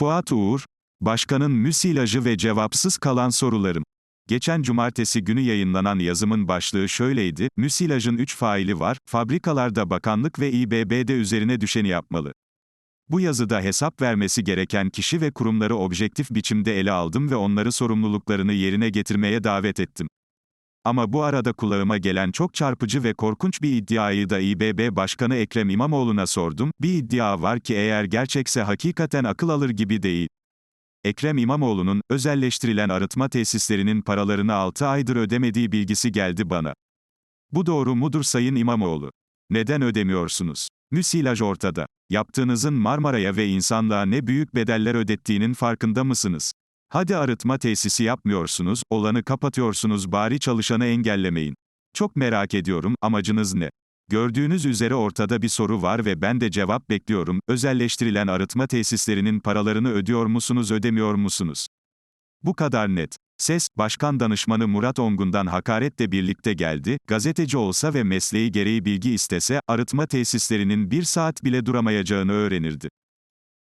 Fuat Uğur, Başkanın müsilajı ve cevapsız kalan sorularım. Geçen cumartesi günü yayınlanan yazımın başlığı şöyleydi, müsilajın 3 faili var, fabrikalarda bakanlık ve İBB'de üzerine düşeni yapmalı. Bu yazıda hesap vermesi gereken kişi ve kurumları objektif biçimde ele aldım ve onları sorumluluklarını yerine getirmeye davet ettim. Ama bu arada kulağıma gelen çok çarpıcı ve korkunç bir iddiayı da İBB Başkanı Ekrem İmamoğlu'na sordum. Bir iddia var ki eğer gerçekse hakikaten akıl alır gibi değil. Ekrem İmamoğlu'nun, özelleştirilen arıtma tesislerinin paralarını 6 aydır ödemediği bilgisi geldi bana. Bu doğru mudur Sayın İmamoğlu? Neden ödemiyorsunuz? Müsilaj ortada. Yaptığınızın Marmara'ya ve insanlığa ne büyük bedeller ödettiğinin farkında mısınız? Hadi arıtma tesisi yapmıyorsunuz, olanı kapatıyorsunuz bari çalışanı engellemeyin. Çok merak ediyorum, amacınız ne? Gördüğünüz üzere ortada bir soru var ve ben de cevap bekliyorum. Özelleştirilen arıtma tesislerinin paralarını ödüyor musunuz, ödemiyor musunuz? Bu kadar net. Ses, Başkan Danışmanı Murat Ongun'dan hakaretle birlikte geldi, gazeteci olsa ve mesleği gereği bilgi istese, arıtma tesislerinin bir saat bile duramayacağını öğrenirdi.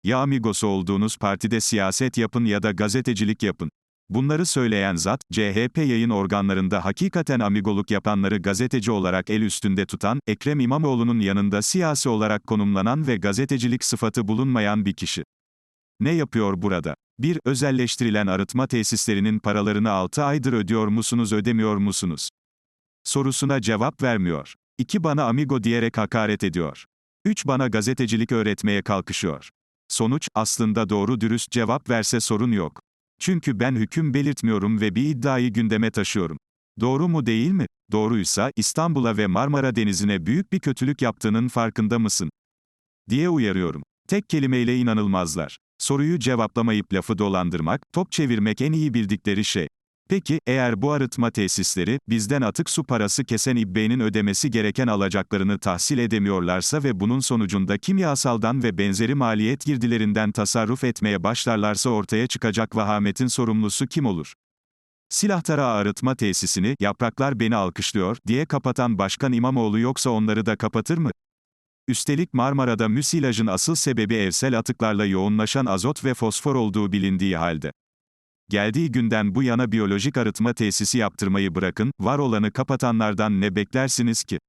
Ya amigosu olduğunuz partide siyaset yapın ya da gazetecilik yapın. Bunları söyleyen zat, CHP yayın organlarında hakikaten amigoluk yapanları gazeteci olarak el üstünde tutan, Ekrem İmamoğlu'nun yanında siyasi olarak konumlanan ve gazetecilik sıfatı bulunmayan bir kişi. Ne yapıyor burada? 1. Özelleştirilen arıtma tesislerinin paralarını 6 aydır ödüyor musunuz ödemiyor musunuz? Sorusuna cevap vermiyor. 2. Bana amigo diyerek hakaret ediyor. 3. Bana gazetecilik öğretmeye kalkışıyor. Sonuç, aslında doğru dürüst cevap verse sorun yok. Çünkü ben hüküm belirtmiyorum ve bir iddiayı gündeme taşıyorum. Doğru mu değil mi? Doğruysa, İstanbul'a ve Marmara Denizi'ne büyük bir kötülük yaptığının farkında mısın? Diye uyarıyorum. Tek kelimeyle inanılmazlar. Soruyu cevaplamayıp lafı dolandırmak, top çevirmek en iyi bildikleri şey. Peki, eğer bu arıtma tesisleri, bizden atık su parası kesen İBB'nin ödemesi gereken alacaklarını tahsil edemiyorlarsa ve bunun sonucunda kimyasaldan ve benzeri maliyet girdilerinden tasarruf etmeye başlarlarsa ortaya çıkacak vahametin sorumlusu kim olur? Silahtara arıtma tesisini, yapraklar beni alkışlıyor, diye kapatan Başkan İmamoğlu yoksa onları da kapatır mı? Üstelik Marmara'da müsilajın asıl sebebi evsel atıklarla yoğunlaşan azot ve fosfor olduğu bilindiği halde. Geldiği günden bu yana biyolojik arıtma tesisi yaptırmayı bırakın, var olanı kapatanlardan ne beklersiniz ki?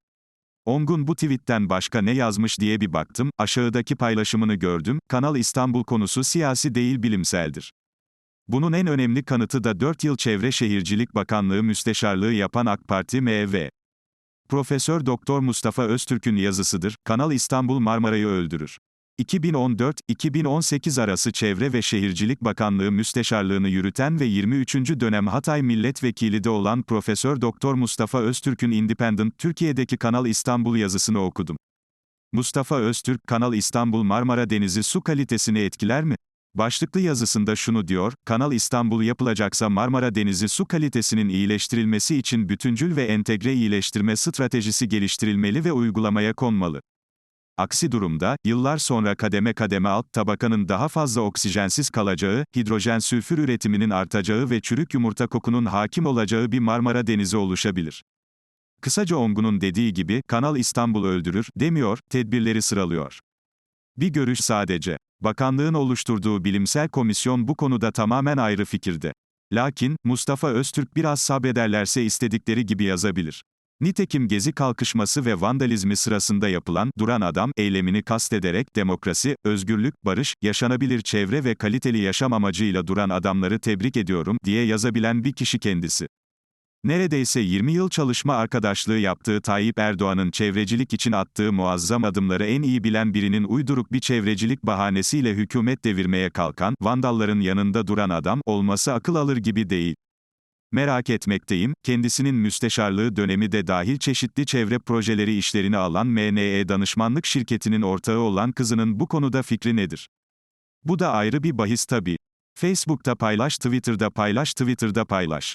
Ongun bu tweetten başka ne yazmış diye bir baktım, aşağıdaki paylaşımını gördüm, Kanal İstanbul konusu siyasi değil bilimseldir. Bunun en önemli kanıtı da 4 yıl Çevre Şehircilik Bakanlığı Müsteşarlığı yapan AK Parti MV. Profesör Doktor Mustafa Öztürk'ün yazısıdır, Kanal İstanbul Marmara'yı öldürür. 2014-2018 arası Çevre ve Şehircilik Bakanlığı Müsteşarlığını yürüten ve 23. dönem Hatay Milletvekili de olan Profesör Doktor Mustafa Öztürk'ün Independent Türkiye'deki Kanal İstanbul yazısını okudum. Mustafa Öztürk, Kanal İstanbul Marmara Denizi su kalitesini etkiler mi? Başlıklı yazısında şunu diyor, Kanal İstanbul yapılacaksa Marmara Denizi su kalitesinin iyileştirilmesi için bütüncül ve entegre iyileştirme stratejisi geliştirilmeli ve uygulamaya konmalı. Aksi durumda, yıllar sonra kademe kademe alt tabakanın daha fazla oksijensiz kalacağı, hidrojen sülfür üretiminin artacağı ve çürük yumurta kokunun hakim olacağı bir Marmara Denizi oluşabilir. Kısaca Ongun'un dediği gibi, Kanal İstanbul öldürür, demiyor, tedbirleri sıralıyor. Bir görüş sadece. Bakanlığın oluşturduğu bilimsel komisyon bu konuda tamamen ayrı fikirde. Lakin, Mustafa Öztürk biraz sabrederlerse istedikleri gibi yazabilir. Nitekim gezi kalkışması ve vandalizmi sırasında yapılan duran adam eylemini kastederek demokrasi, özgürlük, barış, yaşanabilir çevre ve kaliteli yaşam amacıyla duran adamları tebrik ediyorum diye yazabilen bir kişi kendisi. Neredeyse 20 yıl çalışma arkadaşlığı yaptığı Tayyip Erdoğan'ın çevrecilik için attığı muazzam adımları en iyi bilen birinin uyduruk bir çevrecilik bahanesiyle hükümet devirmeye kalkan, vandalların yanında duran adam, olması akıl alır gibi değil. Merak etmekteyim, kendisinin müsteşarlığı dönemi de dahil çeşitli çevre projeleri işlerini alan MNE danışmanlık şirketinin ortağı olan kızının bu konuda fikri nedir? Bu da ayrı bir bahis tabii. Facebook'ta paylaş, Twitter'da paylaş, Twitter'da paylaş.